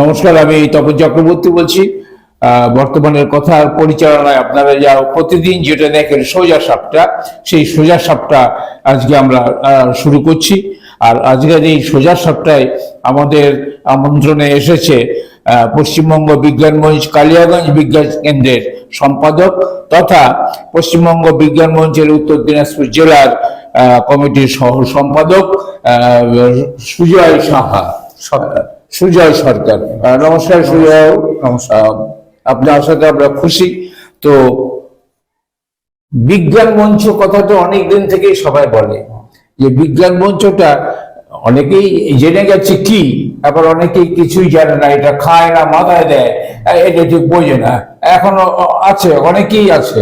নমস্কার, আমি তপন চক্রবর্তী বলছি। বর্তমানের কথার পরিচালনায় আপনারা যা প্রতিদিন যেটা দেখেন সোজা সাপটা, সেই সোজা সাপটা আজকে আমরা শুরু করছি। আর আজকের এই সোজা সাপটায় আমাদের আমন্ত্রণে এসেছে পশ্চিমবঙ্গ বিজ্ঞান মঞ্চ কালিয়াগঞ্জ বিজ্ঞান কেন্দ্রের সম্পাদক তথা পশ্চিমবঙ্গ বিজ্ঞান মঞ্চের উত্তর দিনাজপুর জেলার কমিটির সহ সম্পাদক সুজয় সাহা। সুজয় সরকার। নমস্কার সুজয়। নমস্কার। আহ, আপনার সাথে আমরা খুশি। তো বিজ্ঞান মঞ্চ কথাটা অনেক দিন থেকেই সবাই বলে। যে বিজ্ঞান মঞ্চটা অনেকেই জেনে গেছে কি আবার অনেকেই কিছুই জানে না এটা খায় না মাথায় দেয় এটা ঠিক বোঝে না। এখনও আছে অনেকেই আছে।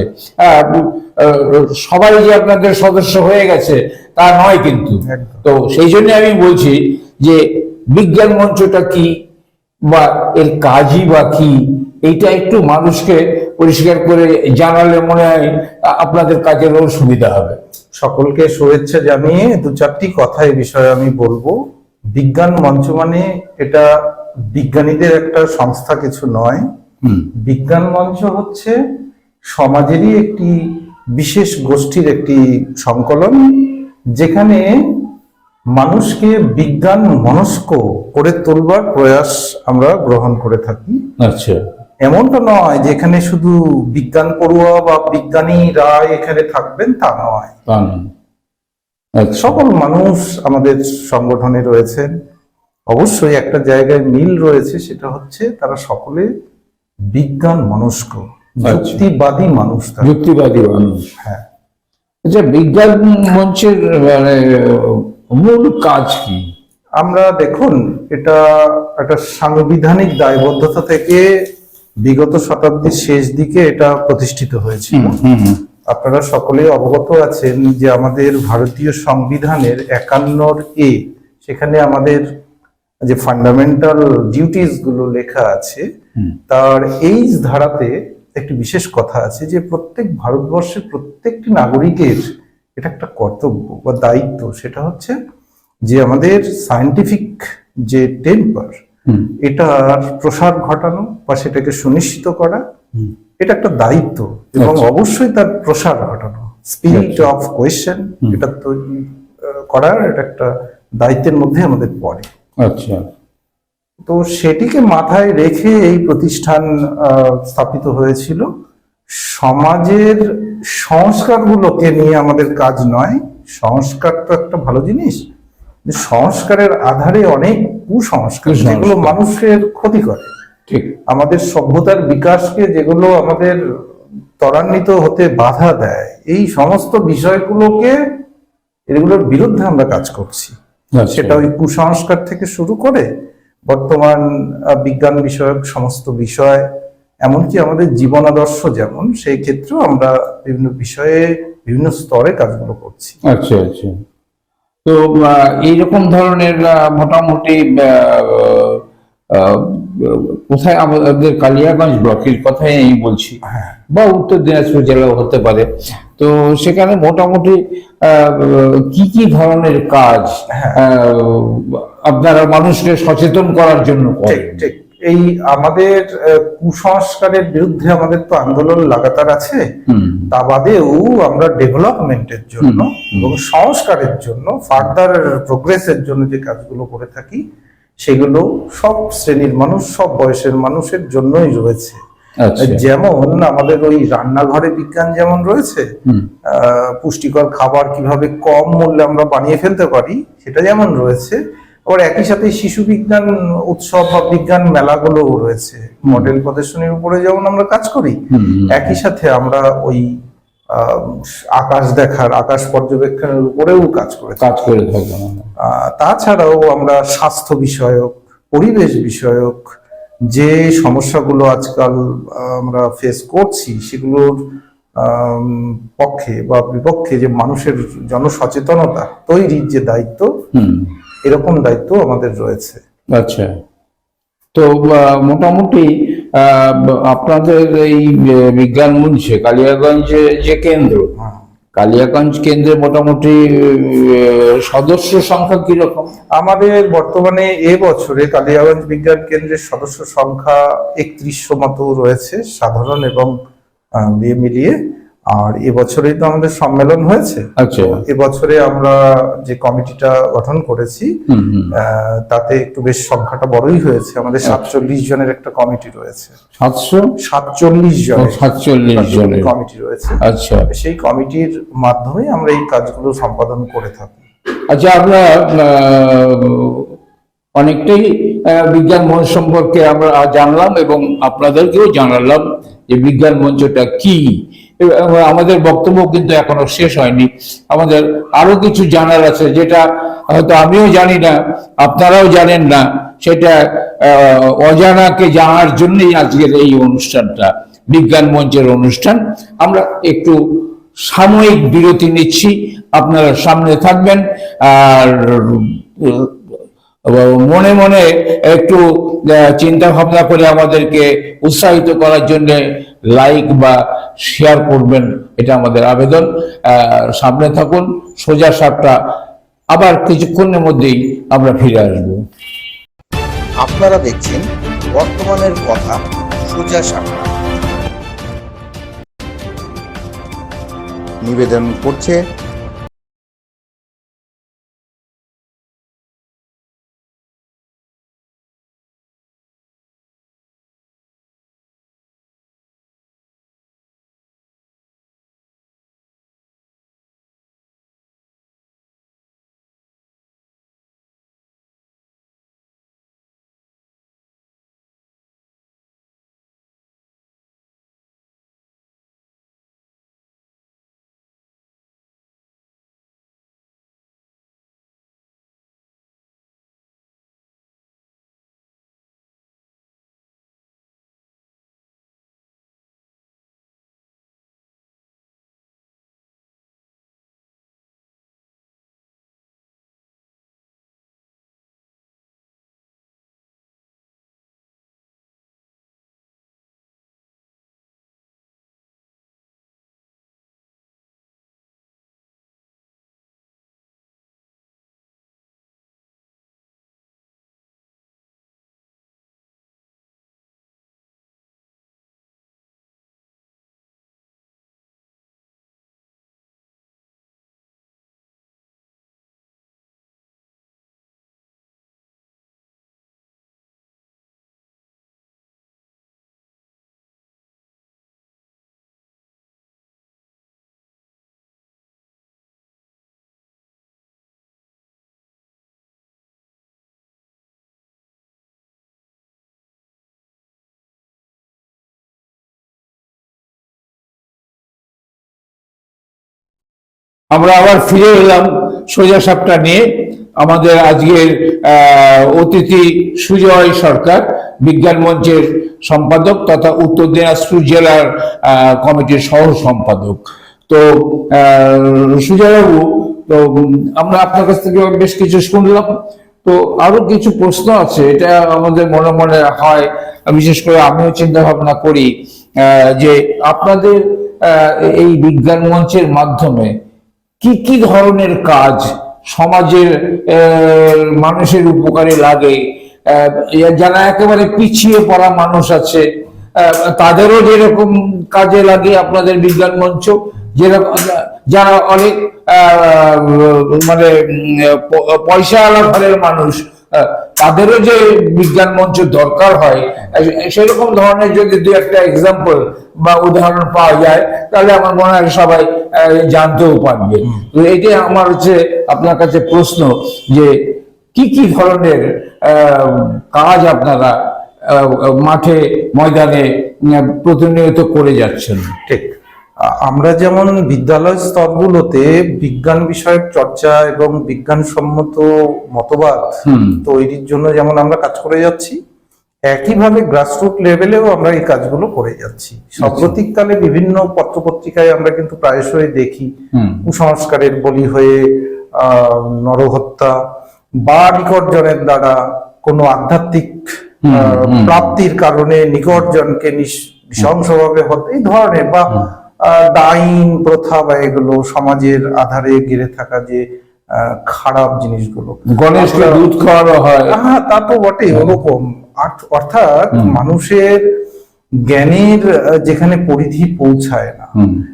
সবাই যে আপনাদের সদস্য হয়ে গেছে তা নয় কিন্তু। তো সেই জন্য আমি বলছি যে বিজ্ঞান মঞ্চটা কি বা এর কাজই বা কি এইটা একটু মানুষকে পরিষ্কার করে জানালে মনে হয় আপনাদের কাজেরও সুবিধা হবে। সকলকে শুভেচ্ছা জানিয়ে দু চারটি কথা এই বিষয়ে আমি বলব। বিজ্ঞান মঞ্চ মানে এটা বিজ্ঞানীদের একটা সংস্থা কিছু নয়। বিজ্ঞান মঞ্চ হচ্ছে সমাজেরই একটি বিশেষ গোষ্ঠীর একটি সংকলন যেখানে মানুষকে বিজ্ঞান মনস্ক করে তোলবার প্রয়াস আমরা গ্রহণ করে থাকি। আচ্ছা। এমনটা নয় যে এখানে শুধু বিজ্ঞান পড়ুয়া বা বিজ্ঞানীরা এখানে থাকবেন তা নয়। তা নয়। আচ্ছা। সকল মানুষ আমাদের সংগঠনে রয়েছেন। অবশ্যই একটা জায়গায় মিল রয়েছে সেটা হচ্ছে তারা সকলে বিজ্ঞান মনস্ক যুক্তিবাদী মানুষ যুক্তিবাদী মানুষ। হ্যাঁ। আচ্ছা বিজ্ঞান মঞ্চের মানে মূল কাজ কি? আমরা দেখুন এটা একটা সাংবিধানিক দায়বদ্ধতা থেকে বিগত শতাব্দীর শেষ দিকে এটা প্রতিষ্ঠিত হয়েছিল আপনারা সকলে অবগত আছেন যে আমাদের ভারতীয় সংবিধানের একান্নর এ সেখানে আমাদের যে ফান্ডামেন্টাল ডিউটিসগুলো লেখা আছে তার এই ধারাতে একটি বিশেষ কথা আছে যে প্রত্যেক ভারতবর্ষের প্রত্যেকটি নাগরিকের এটা একটা কর্তব্য বা দায়িত্ব সেটা হচ্ছে যে আমাদের সায়েন্টিফিক যে টেম্পার এটার প্রসার ঘটানো বা সেটাকে সুনিশ্চিত করা এটা একটা দায়িত্ব এবং আচ্ছা। অবশ্যই তার প্রসার ঘটানো। স্পিরিট। অফ কোয়েশ্চেন এটা তৈরি করার এটা একটা দায়িত্বের মধ্যে আমাদের পড়ে। আচ্ছা। তো সেটিকে মাথায় রেখে এই প্রতিষ্ঠান আহ, স্থাপিত হয়েছিল। সমাজের সংস্কারগুলোকে নিয়ে আমাদের কাজ নয়। সংস্কার তো একটা ভালো জিনিস। সংস্কারের আধারে অনেক কুসংস্কার। যেগুলো মানুষের ক্ষতি করে। ঠিক। আমাদের সভ্যতার বিকাশকে যেগুলো আমাদের ত্বরান্বিত হতে বাধা দেয় এই সমস্ত বিষয়গুলোকে এগুলোর বিরুদ্ধে আমরা কাজ করছি। আচ্ছা। সেটা ওই কুসংস্কার থেকে শুরু করে বর্তমান বিজ্ঞান বিষয়ক সমস্ত বিষয় এমনকি আমাদের জীবন আদর্শ যেমন সেই ক্ষেত্রেও আমরা বিভিন্ন বিষয়ে বিভিন্ন স্তরে কাজগুলো করছি। আচ্ছা আচ্ছা। তো এইরকম ধরনের মোটামুটি কোথায় আমাদের কালিয়াগঞ্জ ব্লকের কথাই আমি বলছি। হ্যাঁ। বা উত্তর দিনাজপুর জেলাও হতে পারে। তো সেখানে মোটামুটি কি কি ধরনের কাজ হ্যাঁ। আপনারা মানুষকে সচেতন করার জন্য করেন? এই আমাদের কুসংস্কারের বিরুদ্ধে আমাদের তো আন্দোলন লাগাতার আছে। তা বাদেও আমরা ডেভেলপমেন্টের জন্য। এবং সংস্কারের জন্য ফার্দার প্রোগ্রেসের জন্য যে কাজগুলো করে থাকি সেগুলো সব শ্রেণির মানুষ সব বয়সের মানুষের জন্যই রয়েছে। আচ্ছা। যেমন আমাদের ওই রান্নাঘরে বিজ্ঞান যেমন রয়েছে আহ, পুষ্টিকর খাবার কীভাবে কম মূল্যে আমরা বানিয়ে ফেলতে পারি সেটা যেমন রয়েছে আবার একই সাথে শিশু বিজ্ঞান উৎসব বা বিজ্ঞান মেলাগুলোও রয়েছে। মডেল প্রদর্শনীর উপরে যেমন আমরা কাজ করি। একই সাথে আমরা ওই আকাশ দেখার আকাশ পর্যবেক্ষণের উপরেও কাজ করে কাজ করে তাছাড়াও আমরা স্বাস্থ্য বিষয়ক পরিবেশ বিষয়ক যে সমস্যাগুলো আজকাল আমরা ফেস করছি সেগুলোর পক্ষে বা বিপক্ষে যে মানুষের জনসচেতনতা তৈরির যে দায়িত্ব এরকম দায়িত্ব আমাদের রয়েছে। আচ্ছা। তো মোটামুটি আপনাদের এই বিজ্ঞান মঞ্চে কালিয়াগঞ্জে যে কেন্দ্র হ্যাঁ। কালিয়াগঞ্জ কেন্দ্রে মোটামুটি সদস্য সংখ্যা কীরকম? আমাদের বর্তমানে এ বছরে কালিয়াগঞ্জ বিজ্ঞান কেন্দ্রের সদস্য সংখ্যা একত্রিশশো মতো রয়েছে সাধারণ এবং বিয়ে মিলিয়ে। আর এবছরেই তো আমাদের সম্মেলন হয়েছে। আচ্ছা। এবছরে আমরা যে কমিটিটা গঠন করেছি তাতে একটু বেশ সংখ্যাটা বড়ই হয়েছে। আমাদের সাতচল্লিশ জনের একটা কমিটি রয়েছে। সাতশো? সাতচল্লিশ জনের সাতচল্লিশ জনের। কমিটি রয়েছে। আচ্ছা। সেই কমিটির মাধ্যমে আমরা এই কাজগুলো সম্পাদন করে থাকি। আচ্ছা আমরা অনেকটাই বিজ্ঞান মঞ্চ সম্পর্কে আমরা জানলাম এবং আপনাদেরকেও জানালাম যে বিজ্ঞান মঞ্চটা কি। আমাদের বক্তব্য কিন্তু এখনও শেষ হয়নি। আমাদের আরও কিছু জানার আছে যেটা হয়তো আমিও জানি না, আপনারাও জানেন না, সেটা অজানাকে জানার জন্যই আজকের এই অনুষ্ঠানটা, বিজ্ঞান মঞ্চের অনুষ্ঠান। আমরা একটু সাময়িক বিরতি নিচ্ছি, আপনারা সামনে থাকবেন, আর মনে মনে একটু চিন্তা ভাবনা করে আমাদেরকে উৎসাহিত করার জন্য লাইক বা শেয়ার করবেন, এটা আমাদের আবেদন। সামনে থাকুন, সোজা সাপটা। আবার কিছুক্ষণের মধ্যেই আমরা ফিরে আসব। আপনারা দেখছেন বর্তমানের কথা, সোজা সাপটা। নিবেদন করছে আমরা আবার ফিরে এলাম সোজা সাপটা নিয়ে আমাদের আজকের অতিথি সুজয় সরকার, বিজ্ঞান মঞ্চের সম্পাদক তথা উত্তর দিনাজপুর জেলার কমিটির সহ সম্পাদক। তো সুজয়বাবু, তো আমরা আপনার কাছ থেকে বেশ কিছু শুনলাম। তো আরও কিছু প্রশ্ন আছে, এটা আমাদের মনে মনে হয়, বিশেষ করে আমিও চিন্তা ভাবনা করি যে আপনাদের এই বিজ্ঞান মঞ্চের মাধ্যমে কি কি ধরনের কাজ সমাজের মানুষের উপকারে লাগে? যারা একেবারে পিছিয়ে পড়া মানুষ আছে তাদেরও যেরকম কাজে লাগে আপনাদের বিজ্ঞান মঞ্চ, যেরকম যারা অনেক মানে পয়সা পয়সাওয়ালা ঘরের মানুষ তাদেরও যে বিজ্ঞান মঞ্চ দরকার হয় সেরকম ধরনের যদি দু একটা এক্সাম্পল বা উদাহরণ পাওয়া যায় তাহলে আমার মনে হয় সবাই জানতেও পারবে। তো এটাই আমার হচ্ছে আপনার কাছে প্রশ্ন যে কি কি ধরনের আহ, কাজ আপনারা আহ, মাঠে ময়দানে প্রতিনিয়ত করে যাচ্ছেন? ঠিক। আমরা যেমন বিদ্যালয় স্তরগুলোতে বিজ্ঞান বিষয়ক চর্চা এবং বিজ্ঞানসম্মত মতবাদ তৈরির জন্য যেমন আমরা কাজ করে যাচ্ছি একইভাবে গ্রাসরুট লেভেলেও আমরা এই কাজগুলো করে যাচ্ছি। সাম্প্রতিককালে বিভিন্ন পত্রপত্রিকায় আমরা কিন্তু প্রায়শই দেখি কুসংস্কারের বলি হয়ে নরহত্যা বা নিকটজনের দ্বারা কোনো আধ্যাত্মিক প্রাপ্তির কারণে নিকটজনকে নিঃস- নৃশংসভাবে হত্যা এই ধরনের বা ডাইন প্রথা বা এগুলো সমাজের আধারে ঘিরে থাকা যে আহ, খারাপ জিনিসগুলো। গণেশকে দুধ খাওয়ানো হয়। হ্যাঁ তা তো বটে ওরকম। অর্থাৎ মানুষের জ্ঞানের যেখানে পরিধি পৌঁছায় না।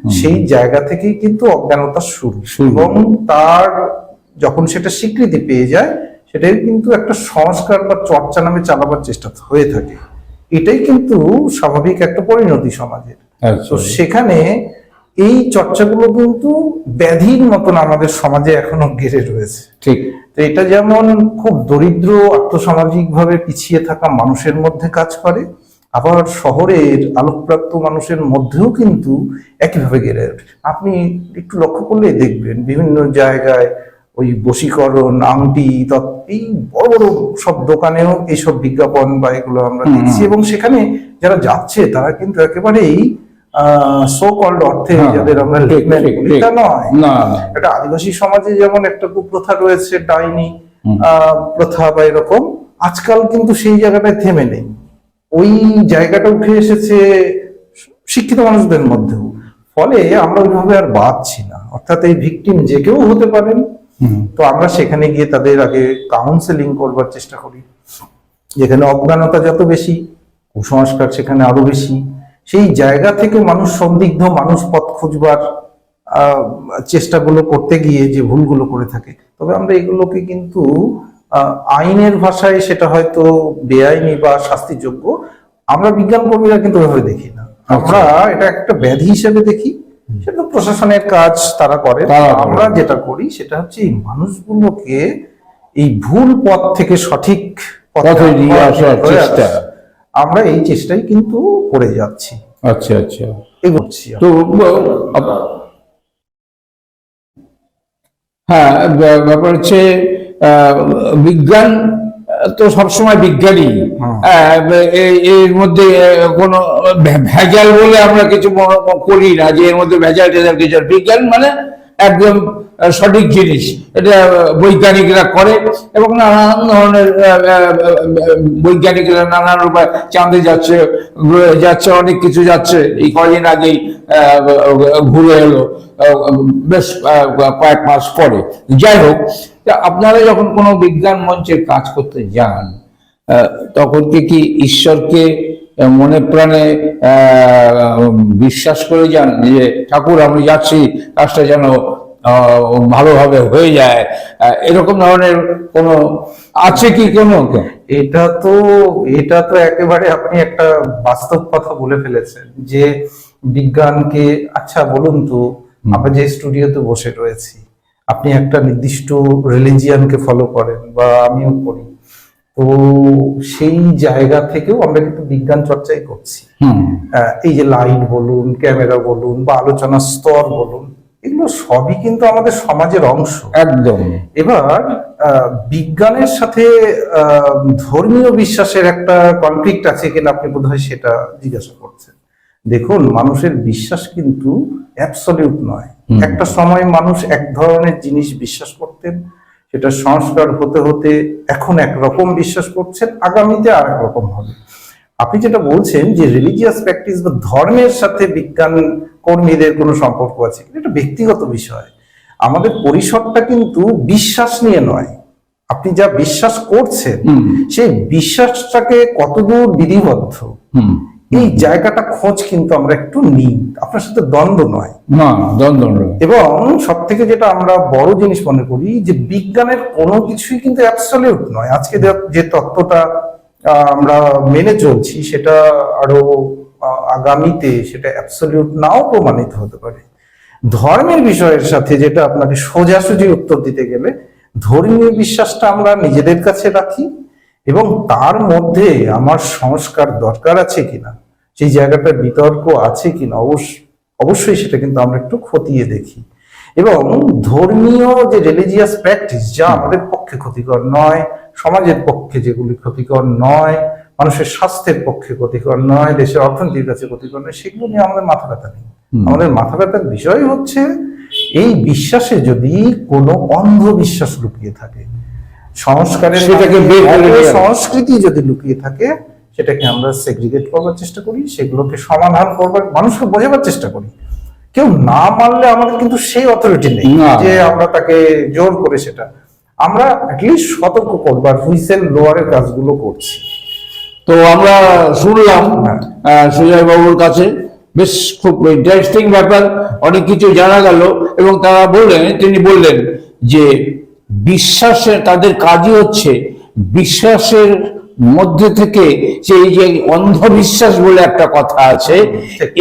সেই জায়গা থেকেই কিন্তু অজ্ঞানতা শুরু। এবং তার যখন সেটা স্বীকৃতি পেয়ে যায় সেটাই কিন্তু একটা সংস্কার বা চর্চা নামে চালাবার চেষ্টা হয়ে থাকে। এটাই কিন্তু স্বাভাবিক একটা পরিণতি সমাজের। আচ্ছা। তো সেখানে এই চর্চাগুলো কিন্তু ব্যাধির মতন আমাদের সমাজে এখনও গেড়ে রয়েছে। ঠিক। তো এটা যেমন খুব দরিদ্র আর্থসামাজিকভাবে পিছিয়ে থাকা মানুষের মধ্যে কাজ করে আবার শহরের আলোকপ্রাপ্ত মানুষের মধ্যেও কিন্তু একইভাবে গেড়ে ওঠে। আপনি একটু লক্ষ্য করলেই দেখবেন বিভিন্ন জায়গায় ওই বশীকরণ আংটি এই বড় বড় সব দোকানেও এইসব বিজ্ঞাপন বা এগুলো আমরা দেখছি এবং সেখানে যারা যাচ্ছে তারা কিন্তু একেবারেই সো কল্ড অর্থে হ্যাঁ, যাদের আমরা লেখমেন বলি তা নয়। একটা আদিবাসী সমাজে যেমন একটা কুপ্রথা রয়েছে ডাইনি প্রথা বা এরকম আজকাল কিন্তু সেই জায়গাটায় থেমে নেই। ওই জায়গাটা উঠে এসেছে শিক্ষিত মানুষদের মধ্যেও। ফলে আমরা ওইভাবে আর বাঁচছি না। অর্থাৎ এই ভিকটিম যে কেউ হতে পারেন। তো আমরা সেখানে গিয়ে তাদের আগে কাউন্সেলিং করবার চেষ্টা করি। যেখানে অজ্ঞানতা যত বেশি কুসংস্কার সেখানে আরও বেশি। সেই জায়গা থেকে মানুষ সন্দিগ্ধ মানুষ পথ খুঁজবার চেষ্টাগুলো করতে গিয়ে যে ভুলগুলো করে থাকে। তবে আমরা এগুলোকে কিন্তু আইনের ভাষায় সেটা হয়তো বেআইনি বা শাস্তিযোগ্য আমরা বিজ্ঞান কর্মীরা কিন্তু ওইভাবে দেখি না। আমরা এটা একটা ব্যাধি হিসেবে দেখি। সেটা প্রশাসনের কাজ তারা করে। আমরা যেটা করি সেটা হচ্ছে এই মানুষগুলোকে এই ভুল পথ থেকে সঠিক পথে নিয়ে আসার চেষ্টা। আমরা এই চেষ্টাই কিন্তু করে যাচ্ছি। আচ্ছা আচ্ছা। এগোচ্ছি। তো হ্যাঁ ব্যাপার হচ্ছে আহ, বিজ্ঞান তো সবসময় বিজ্ঞানী। এর মধ্যে কোনো ভেজাল বলে আমরা কিছু করি না যে এর মধ্যে ভেজাল টেজাল কিছু বিজ্ঞান মানে একদম সঠিক জিনিস। এটা বৈজ্ঞানিকরা করে এবং নানান ধরনের বৈজ্ঞানিকরা নানান উপায় চাঁদে যাচ্ছে যাচ্ছে, অনেক কিছু যাচ্ছে। এই কদিন আগেই ঘুরে এলো বেশ কয়েক মাস পরে। যাই হোক আপনারা যখন কোনো বিজ্ঞান মঞ্চের কাজ করতে যান তখন কি ঈশ্বরকে মনে প্রাণে আহ, বিশ্বাস করে যান যে ঠাকুর আমি যাচ্ছি কাজটা যেন ভালোভাবে হয়ে যায়। এরকম ধরনের কোনো আছে কি কোনো? এটা তো এটা তো একেবারে আপনি একটা বাস্তব কথা বলে ফেলেছেন যে বিজ্ঞানকে আচ্ছা বলুন তো আমরা যে স্টুডিওতে বসে রয়েছি আপনি একটা নির্দিষ্ট রিলিজিয়ানকে ফলো করেন বা আমিও করি। তো সেই জায়গা থেকেও আমরা কিন্তু বিজ্ঞান চর্চাই করছি। এই যে লাইট বলুন ক্যামেরা বলুন বা আলোচনার স্তর বলুন এগুলো সবই কিন্তু আমাদের সমাজের অংশ। একদম। এবার বিজ্ঞানের সাথে আহ, ধর্মীয় বিশ্বাসের একটা কনফ্লিক্ট আছে কিনা আপনি বোধহয় সেটা জিজ্ঞাসা করছেন। দেখুন মানুষের বিশ্বাস কিন্তু অ্যাবসলিউট নয়। একটা সময় মানুষ এক ধরনের জিনিস বিশ্বাস করতেন সেটা সংস্কার হতে হতে এখন একরকম বিশ্বাস করছেন আগামীতে আর এক রকম হবে। আপনি যেটা বলছেন যে রিলিজিয়াস প্র্যাকটিস বা ধর্মের সাথে বিজ্ঞান কর্মীদের কোনো সম্পর্ক আছে এটা ব্যক্তিগত বিষয়। আমাদের পরিসরটা কিন্তু বিশ্বাস নিয়ে নয়। আপনি যা বিশ্বাস করছেন সেই বিশ্বাসটাকে কতদূর বিধিবদ্ধ? হুম। এই জায়গাটা খোঁজ কিন্তু আমরা একটু নিই। আপনার সাথে দ্বন্দ্ব নয়। না দ্বন্দ্ব নয়। এবং সব থেকে যেটা আমরা বড় জিনিস মনে করি যে বিজ্ঞানের কোনো কিছুই কিন্তু অ্যাবসলিউট নয়। আজকে যে- তত্ত্বটা আমরা মেনে চলছি সেটা আরও আগামীতে সেটা অ্যাবসলিউট নাও প্রমাণিত হতে পারে। ধর্মের বিষয়ের সাথে যেটা আপনাকে সোজাসুজি উত্তর দিতে গেলে ধর্মীয় বিশ্বাসটা আমরা নিজেদের কাছে রাখি এবং তার মধ্যে আমার সংস্কার দরকার আছে কিনা সেই জায়গাটার বিতর্ক আছে কিনা অবশ্য অবশ্যই সেটা কিন্তু আমরা একটু খতিয়ে দেখি। এবং ধর্মীয় যে রিলিজিয়াস প্র্যাকটিস যা আমাদের পক্ষে ক্ষতিকর নয় সমাজের পক্ষে যেগুলি ক্ষতিকর নয় মানুষের স্বাস্থ্যের পক্ষে ক্ষতিকর নয় দেশের অর্থনীতির কাছে ক্ষতিকর নয় সেগুলো নিয়ে আমাদের মাথা ব্যথা নেই। আমাদের মাথা ব্যথার বিষয় হচ্ছে এই বিশ্বাসে যদি কোনো অন্ধবিশ্বাস লুকিয়ে থাকে সংস্কারের সেটাকে। সংস্কৃতি যদি লুকিয়ে থাকে সেটাকে আমরা সেগ্রিগেট করবার চেষ্টা করি সেগুলোকে সমাধান করবার মানুষকে বোঝাবার চেষ্টা করি। কেউ না মানলে আমাদের কিন্তু সেই অথরিটি নেই যে আমরা তাকে জোর করে সেটা। আমরা অ্যাটলিস্ট সতর্ক করব আর হুইসেল লোয়ারের কাজগুলো করছি। তো আমরা শুনলাম আহ, সুজয় বাবুর কাছে। বেশ খুব ইন্টারেস্টিং ব্যাপার অনেক কিছু জানা গেল এবং তারা বললেন তিনি বললেন যে বিশ্বাসের তাদের কাজই হচ্ছে বিশ্বাসের মধ্যে থেকে সেই যে অন্ধবিশ্বাস বলে একটা কথা আছে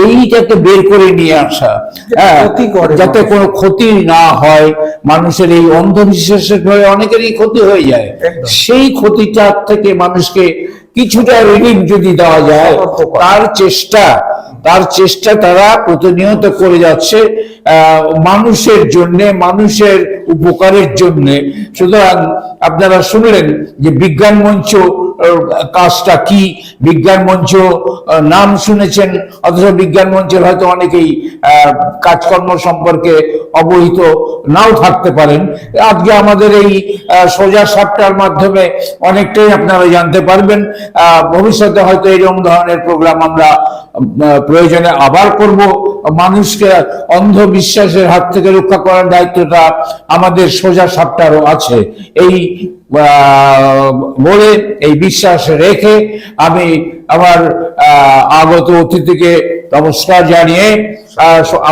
এইটাকে বের করে নিয়ে আসা হ্যাঁ যাতে মানুষের। কোনো ক্ষতি না হয় মানুষের এই অন্ধবিশ্বাসের ফলে অনেকেরই ক্ষতি হয়ে যায়। সেই ক্ষতিটার থেকে মানুষকে কিছুটা রিলিফ যদি দেওয়া যায় তার চেষ্টা তার চেষ্টা তারা প্রতিনিয়ত করে যাচ্ছে আহ, মানুষের জন্য মানুষের উপকারের জন্য। সুতরাং আপনারা শুনলেন যে বিজ্ঞান মঞ্চ কাজটা কি? বিজ্ঞান মঞ্চ নাম শুনেছেন, অথচ বিজ্ঞান মঞ্চের হয়তো অনেকেই কাজকর্ম সম্পর্কে অবহিত নাও থাকতে পারেন। আজকে আমাদের এই সোজা সাপটার মাধ্যমে অনেকটাই আপনারা জানতে পারবেন। ভবিষ্যতে হয়তো এরকম ধরনের প্রোগ্রাম আমরা প্রয়োজনে আবার করব। মানুষকে অন্ধবিশ্বাসের হাত থেকে রক্ষা করার দায়িত্বটা আমাদের সোজা সাপটারও আছে। এই বলে এই বিশ্বাস রেখে আমি আমার আগত অতিথিকে নমস্কার জানিয়ে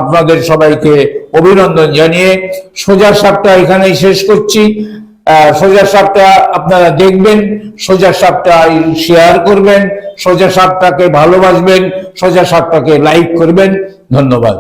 আপনাদের সবাইকে অভিনন্দন জানিয়ে সোজা সাপটা এখানেই শেষ করছি। সোজা সাপটা আপনারা দেখবেন, সোজা সাপটা শেয়ার করবেন, সোজা সাপটাকে ভালোবাসবেন, সোজা সাপটাকে লাইক করবেন। ধন্যবাদ।